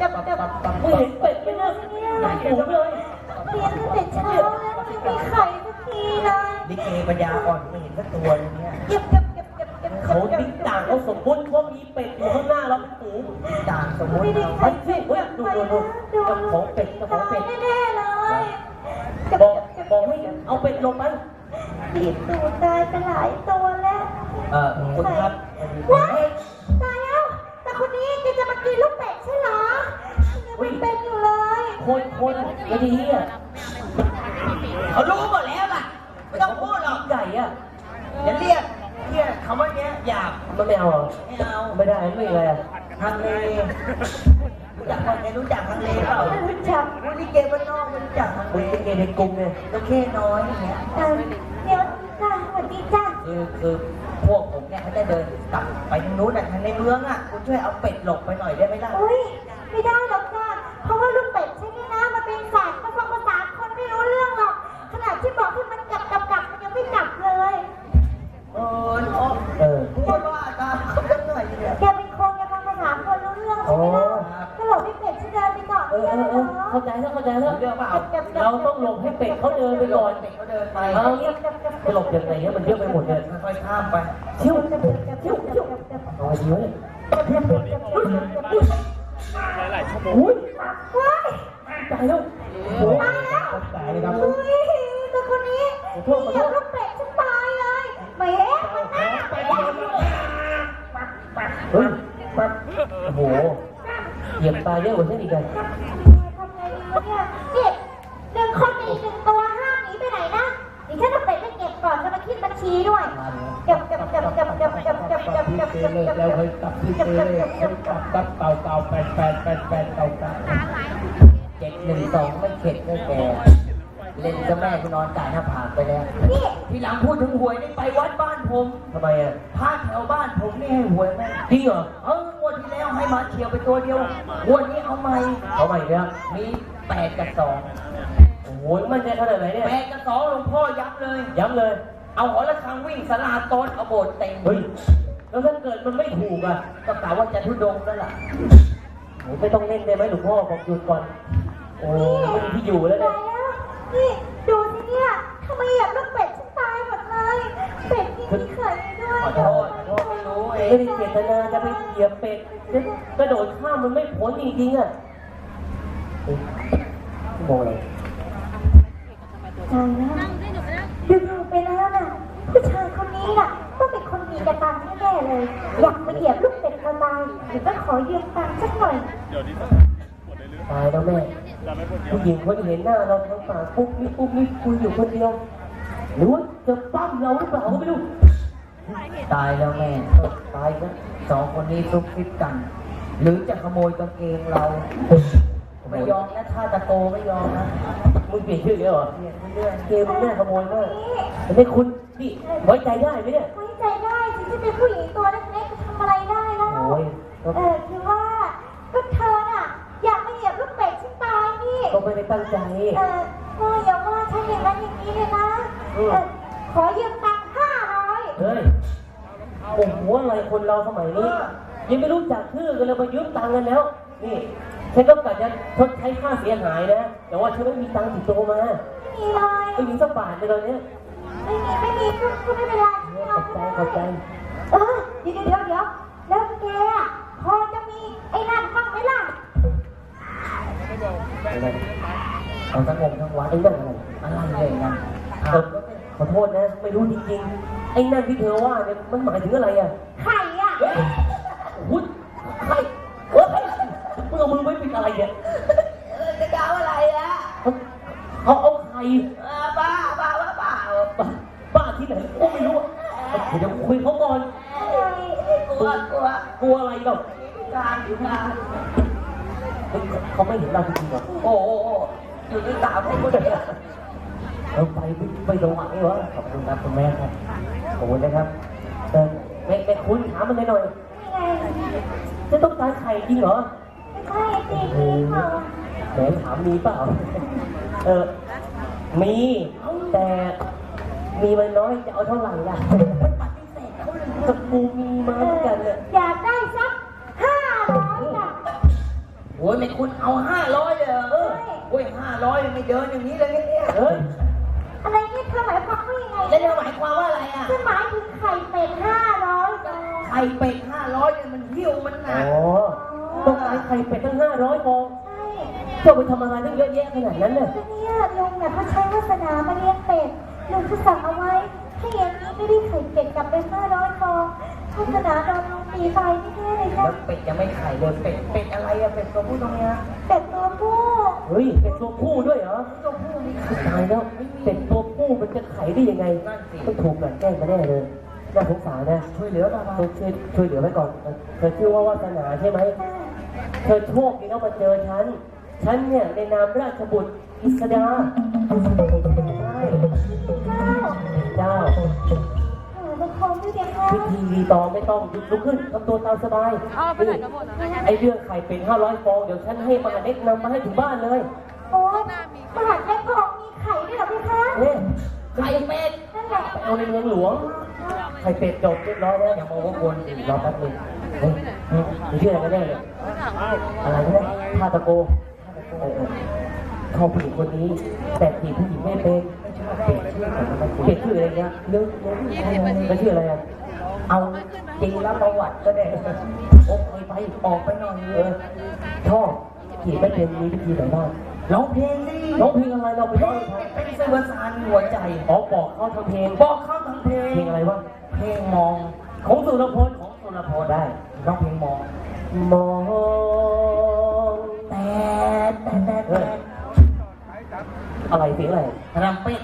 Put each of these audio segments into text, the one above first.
จับจับมึงเห็นเป็ดไหมเนี่ยใหญ่สูงเลยเรียนตั้งแต่เช้าแล้วไม่มีไข่สักทีเลยลิเกปัญญาอ่อนไม่เห็นสักตัวเลยเนี่ยเก็บเก็บเก็บเก็บเก็บเขาดิ้งด่างเขาสมมติว่ามีเป็ดอยู่ข้างหน้าเราเป็นฝูงด่างสมมติไม่ได้เราไข่เฮ้ยเฮ้ยดูดูดูเจ้าของเป็ดเจ้าของเป็ดแน่เลยบอกบอกให้เอาเป็ดลงไปบีบตูดตายไปหลายตัวแล้วเออคุณครับว้ายตายแล้ว แต่คนนี้แกจะมากินลูกเป็ดใช่เหรอยังไม่เป็นอยู่เลย คนคนไม่ดีอะ เขารู้หมดแล้วล่ะ ไม่ต้องพูดหรอก ใหญ่อะ อย่าเรียกเรียกคำว่าเนี้ยหยาบ มันไม่ เอาเหรอไม่เอาไม่ได้ไม่อะไรอะทางเลรู้จักคนไหนรู้จักทางเลเปล่าไม่รู้จักวันนี้เกมบ้านนอกไม่รู้จักทางคุเลณเป็นเกย์ในกลุ่มเนี่ยตัวแค่น้อยอย่างเงี้ยเออเดี๋ยวจ้าสวัสดีจ้าคือคือพวกผมเนี่ยเขาจะเดินกลับไปทางนู้นน่ะทางในเมืองอะคุณช่วยเอาเป็ดหลบไปหน่อยได้ไหมล่ะอุ้ยไม่ได้หรอก เป็ดเขาเดินไปก่อนเขาเดินไปเอางี้จะหลบยังไงเนี่ยมันเยอะไปหมดเลยค่อยๆข้ามไปเที่ยวเที่ยวเที่ยวจะเที่ยวจะจะเอะเลยหลายๆชั่วโมงตายแล้วตายแล้วตายเลยครับอุ้ยแต่คนนี้เหยียบลูกเป็ดฉันตายเลยแหมมันน่าไปเฮ้ยปั๊บโอ้โหเหยียบตายเยอะกว่าฉันอีกเลยทำไงดีเนี่ย นี่หนึ่งคนมีหนึ่งตัวห้ามหนีไปไหนนะดิฉันจะเป็ดไปเก็บก่อนจะมาคิดบัญชีด้วยเก็บเก็บเก็บเก็บเก็บเก็บเก็บเก็บเก็บที่เก็บเลิเก็กบแล้วเก็บเคยกลับที่เซเล่เคยกลับตับเก่าเก่าแปดแปดแปดแปดเก่าเก่าเจ็ดหนึ่งสองไม่เข็ดไม่แก่เล่นเจ้าแม่กูนอนจ่ายหน้าผากไปแล้วนี่ทีหลังพูดถึงหวยนี่ไปวัดบ้านผมทำไมอะพระแถวบ้านผมนี่ให้หวยแม่จริงเหรอเอองวดที่แล้วให้มาเฉียวไปตัวเดียวงวดนี้เอาใหม่เอาใหม่อีกแล้วมีแปดกับสองโอ้ โหมันใจขนาดไหนเนี่ย แปดกับสองหลวงพ่อย้ำเลย ย้ำเลย เอาหอระฆังวิ่งสลาโต้นเอาโบสถ์เต็มเฮ้ย แล้วถ้าเกิดมันไม่ถูกอะก็กล่าวว่าจะทุดงค์นั่นแหละโอ้ไม่ต้องเล่นได้ไหมหลวงพ่อบอกหยุดก่อน โอ้ไม่มีที่อยู่แล้วตาเนี่ยยแล้วนี่ดูสิเนี่ยทำไมเหยียบลูกเป็ดฉันตายหมดเลยเป็ดนี่มีไข่ด้วยขอโทษขอโทษไม่รู้เอไม่งได้เจตนาจะไปเหยียบเป็ดจะกระโดดข้ามมันไม่พ้นจริงๆอะเฮ้ยโมอะไรายแล้วดูๆไปแล้วน่ะ ผู้ชายคนนี้น่ะต้องเป็นคนมีกระตังแน่เลย อยากมาเหยียบลูกเป็ดกระตายเดี๋ยวก็ขอยืมตังค์สักหน่อยเดี๋ยวนี้ตายแล้วแม่ผู้หญิงคนเห็นหน้าเราทางปากปุ๊บนี่ปุ๊บนี่คุยอยู่คนเดียวหรือว่าจะปั้มเราหรือเปล่าก็ไม่รู้ตายแล้วแม่ตายนะสองคนนี้ซุบซิบกัน หรือจะขโมยกางเกงเรา ไม่ยอมนะถ้าตะโกไม่ยอมนะมึงเปลี่ยนชื่อแล้วเหรอเปลี่ยนเรื่อยเกมมึงน่าขโมยมากแต่ไม่คุณนี่ไว้ใจได้ไหมเนี่ยไว้ใจได้ถึงจะเป็นผู้หญิงตัวเล็กๆจะทำอะไรได้แล้วโอ้ยก็เออคือว่าก็เธอน่ะ อยากมาเหยียบลูกเป็ดฉันตายนี่ก็ไม่ได้ตั้งใจเออพ่ออย่าว่าฉันอย่างนั้นอย่างนี้เลยนะอืมเออขอยืมตังค์ห้าร้อยเฮ้ยโอ้โหอะไรคนเราสมัยนี้ยังไม่รู้จักชื่อกันเลยมายืมตังค์กันแล้วนี่ ฉันก็กะจะชดใช้ค่าเสียหายนะ แต่ว่าฉันไม่มีตังค์ติดตัวมาไม่มีเลยไม่มีสักบาทเลยตอนเนี้ยไม่มีไม่มีก็ก็ไม่เป็นไรไม่ขเอาอบใจไม่ขอบใจเออเดี๋ยวเดี๋ยวเดี๋ยวแล้วแกอะพอจะมีไอ้นั่นบ้างไหมล่ะอะไรๆเอาทั้งงงทั้งวัดไอ้นั่นอะไรอะไรเลยนะเออขอโทษนะ ไม่รู้จริงๆ ไอ้นั่นที่เธอว่าเนี่ยมันหมายถึงอะไรอะไข่อะ เฮ้ยหุ้ยใครเฮ้ยมึงเอามือไว้ปิดอะไรเนี่ยเออจะกล่าวอะไรอะเขาเอาใครเออบ้าบ้าบ้าบ้าบ้าบ้าที่ไหนก็ไม่รู้อะเดี๋ยวคุยเขาก่อน กลัวกลัวกลัวอะไรเราการอยู่งานเฮ้ยเขาไม่เห็นเราจริงๆหรอโอ้โหอยู่ที่สามให้คนเดียวเราไปไม่ไปตรงไหนวะขอบคุณครับคุณแม่ครับขอบคุณนะครับเออแม่แม่คุณถามมันหน่อยนี่ไงจะต้องการไข่จริงเหรอไม่ใช่สิโอ้พี่เขาแหมถามมีเปล่า เออ มี แต่มีมันน้อยจะเอาเท่าไหร่ล่ะตะกูมีมาเหมือนกันเนี่ยอยากได้สักห้าร้อยอะโอ้อ้ยไม่คุณเอาห้าร้อยเลยเหรอเออโอ้ยห้าร้อยไม่เดินอย่างนี้เลยเนี่ยเฮ้ยอะไรเนี่ยเธอหมายความว่ายังไงแล้วจะหมายความว่าอะไรอะฉันหมายถึงไข่เป็ดห้าร้อยฟองไข่เป็ดห้าร้อยเนี่ยมันเที่ยวมันหนัอ๋กอ ต้องการไข่เป็ดตั้งห้าร้อยฟองใช่เจ้าไปทำอะไรตั้งเยอะแยะขนาดนั้นน่ะก็เนี่ยลุงเนี่ยเขาใช้วาสนามาเลี้ยงเป็ดลุงก็สั่งเอาไว้ถ้าอย่างนี้ไม่ได้ไข่เป็ดกลับไปห้าร้อยฟองวาสนาโดนลุงตีไปแน่ๆเลยแล้นะวเป็ดยังไม่ไข่เลยเป็ด เป็ดอะไรอะเป็ดตัวผู้ตรงเนี้ยเป็ดตัวผู้เฮ้ยเป็นตัวผู้ด้วยเหรอตัวผู้มีไข่ตายแล้วเป็นตัวผู้มันจะไข่ได้ยังไงนั่นสิต้องถูกกลั่นแกล้งมาแน่เลยน่าสงสารนะช่วยเหลือเราบ้างต้องช่วยช่วยเหลือไว้ก่อนเธอชื่อว่าวาสนาใช่ไหม เธอโชคดีต้องมาเจอฉัน ฉันเนี่ยในนามราชบุตรอิสดาใช่เจ้าเจ้าเออละครด้วยเด็กค่ะพิธีรีตองไม่ต้องหยุดลุกขึ้นทำตัวตามสบายนี่ไอเรื่องไข่เป็น500ฟองเดี๋ยวฉันให้มาเด็กนำมาให้ถึงบ้านเลยโอ้มหาดแม่พองมีไข่ด้วยเหรอพี่คะเนี่ยไข่เป็ดนั่นแหละไปเอาในเมืองหลวงไข่เป็ดจบเรียบร้อยแล้วอย่ามาว่าวนรอแป๊บนึงเฮ้ยนี่ชื่ออะไรกันแน่เนี่ย อะไรนแน่พาตะโกเออเออเขาผู้หญิงคนนี้ แต่ผีผู้หญิงไม่เป็นเปลี่ยนชื่ออะไรเงี้ยเรื่องเรื่องแล้วชื่ออะไรอะเอาจริงแล้วประวัติก็ได้โอ้ไปไปออกไปหน่อยเออชอบผีไม่เป็นมีวิธีไหนบ้างร้องเพลงสิร้องเพลงอะไรเราไปเพลร้องเป็นเสื่อประสานหัวใจอ๋อบอกเขาทำเพลงบอกเขาทำเพลงเพลงอะไรวะเพลงมองของสุรพลของสุรพลได้ร้องเพลงมอง มองแต่แต่แต่อะไรเสียงอะไรทรัมเป็ต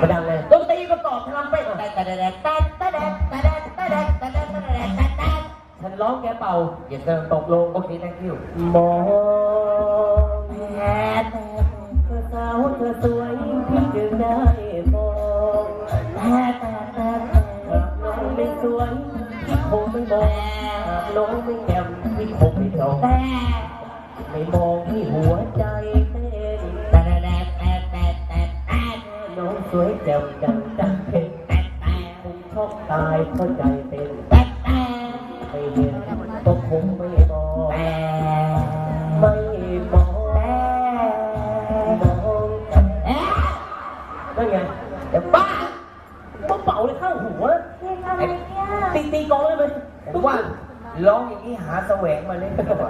มาดังเลยดนตรีประกอบทรัมเป็ตแต่แต่แต่แต่แต่แต่แต่แต่แต่แต่แต่แต่แต่แต่แต่ฉันร้องแกเป่าอย่าเติมตกลงโอเค thank you มองแต่แต่เธอสาวเธอสวยพี่จึงได้มองแต่แต่แต่หากน้องไม่สวยพี่คงไม่มองหากน้องไม่แจ่ม พี่คงไม่ตกแต่ไม่มองที่หัวใจเต้นแต่แต่แต่แต่แต่แต่น้องสวยแจ่มจังจังเพ็นแต่แต่คงชอบตายเพราะใจเต้นแต่แต่ไม่เห็นก็คงไม่ หาแสวงมาเล่นก่อน